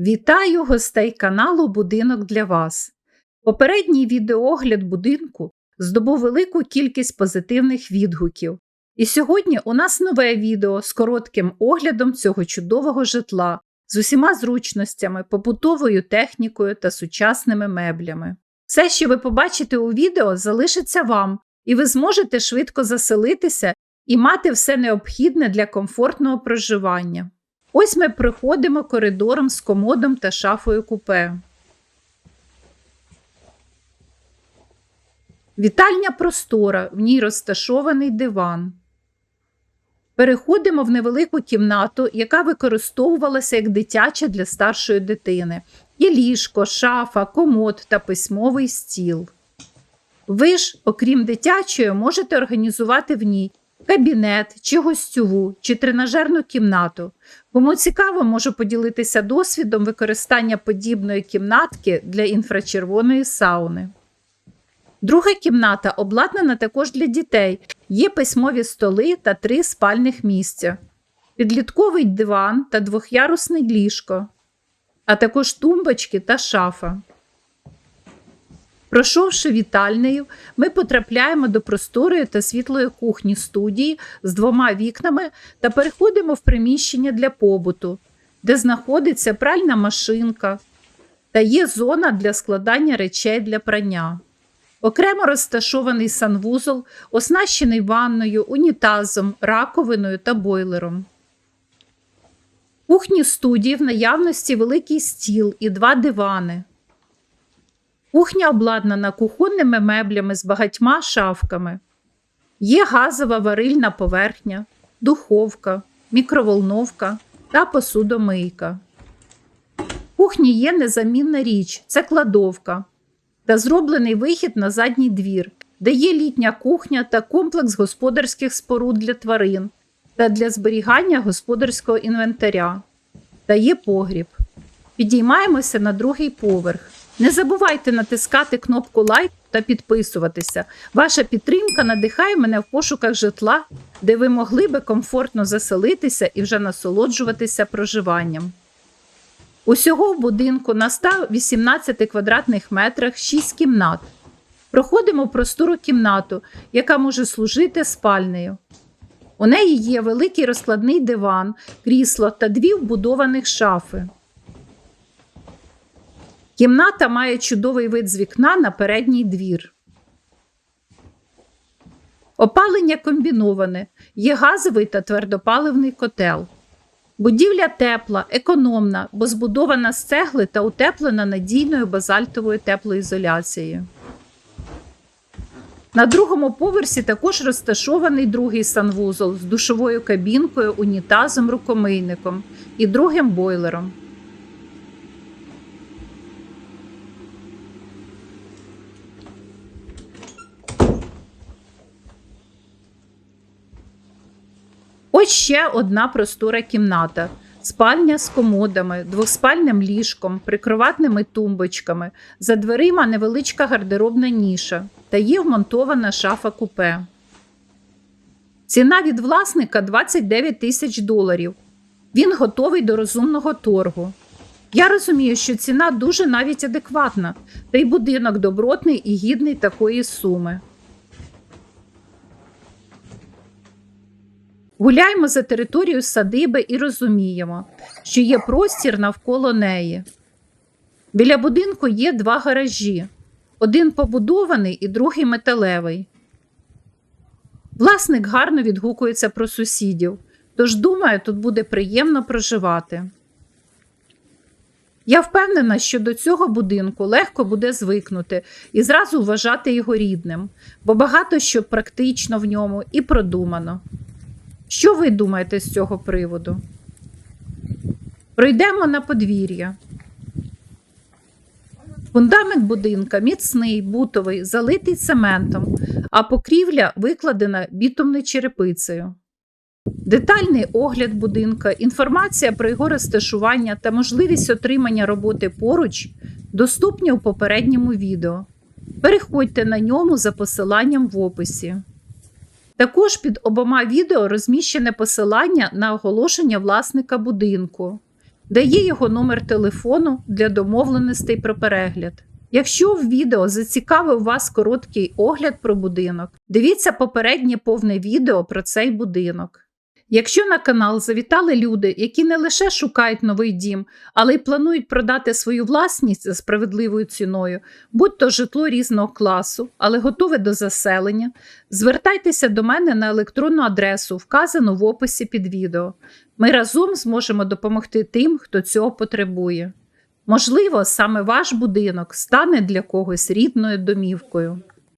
Вітаю гостей каналу Будинок для вас. Попередній відеоогляд будинку здобув велику кількість позитивних відгуків. І сьогодні у нас нове відео з коротким оглядом цього чудового житла з усіма зручностями, побутовою технікою та сучасними меблями. Все, що ви побачите у відео, залишиться вам, і ви зможете швидко заселитися і мати все необхідне для комфортного проживання. Ось ми приходимо коридором з комодом та шафою купе. Вітальня простора, в ній розташований диван. Переходимо в невелику кімнату, яка використовувалася як дитяча для старшої дитини. Є ліжко, шафа, комод та письмовий стіл. Ви ж, окрім дитячої, можете організувати в ній кабінет, чи гостьову, чи тренажерну кімнату. Кому цікаво, можу поділитися досвідом використання подібної кімнатки для інфрачервоної сауни. Друга кімната обладнана також для дітей. Є письмові столи та три спальних місця, підлітковий диван та двохярусне ліжко, а також тумбочки та шафа. Пройшовши вітальнею, ми потрапляємо до просторої та світлої кухні студії з двома вікнами та переходимо в приміщення для побуту, де знаходиться пральна машинка та є зона для складання речей для прання. Окремо розташований санвузол, оснащений ванною, унітазом, раковиною та бойлером. В кухні студії в наявності великий стіл і два дивани. Кухня обладнана кухонними меблями з багатьма шафками. Є газова варильна поверхня, духовка, мікроволновка та посудомийка. В кухні є незамінна річ це кладовка та зроблений вихід на задній двір, де є літня кухня та комплекс господарських споруд для тварин та для зберігання господарського інвентаря. Та є погріб. Підіймаємося на другий поверх. Не забувайте натискати кнопку лайк та підписуватися. Ваша підтримка надихає мене в пошуках житла, де ви могли би комфортно заселитися і вже насолоджуватися проживанням. Усього в будинку на 118 квадратних метрах 6 кімнат. Проходимо простору кімнату, яка може служити спальнею. У неї є великий розкладний диван, крісло та дві вбудованих шафи. Кімната має чудовий вид з вікна на передній двір. Опалення комбіноване, є газовий та твердопаливний котел. Будівля тепла, економна, бо збудована з цегли та утеплена надійною базальтовою теплоізоляцією. На другому поверсі також розташований другий санвузол з душовою кабінкою, унітазом, рукомийником і другим бойлером. Ось ще одна простора кімната. Спальня з комодами, двоспальним ліжком, прикроватними тумбочками, за дверима невеличка гардеробна ніша та є вмонтована шафа купе. Ціна від власника 29 тисяч доларів. Він готовий до розумного торгу. Я розумію, що ціна дуже навіть адекватна, та й будинок добротний і гідний такої суми. Гуляємо за територією садиби і розуміємо, що є простір навколо неї. Біля будинку є два гаражі: один побудований і другий металевий. Власник гарно відгукується про сусідів, тож, думаю, тут буде приємно проживати. Я впевнена, що до цього будинку легко буде звикнути і зразу вважати його рідним, бо багато що практично в ньому і продумано. Що ви думаєте з цього приводу? Пройдемо на подвір'я. Фундамент будинка міцний, бутовий, залитий цементом, а покрівля викладена бітумною черепицею. Детальний огляд будинка, інформація про його розташування та можливість отримання роботи поруч доступні у попередньому відео. Переходьте на ньому за посиланням в описі. Також під обома відео розміщене посилання на оголошення власника будинку. де є його номер телефону для домовленостей про перегляд. Якщо в відео зацікавив вас короткий огляд про будинок, дивіться попереднє повне відео про цей будинок. Якщо на канал завітали люди, які не лише шукають новий дім, але й планують продати свою власність за справедливою ціною, будь то житло різного класу, але готове до заселення, звертайтеся до мене на електронну адресу, вказану в описі під відео. Ми разом зможемо допомогти тим, хто цього потребує. Можливо, саме ваш будинок стане для когось рідною домівкою.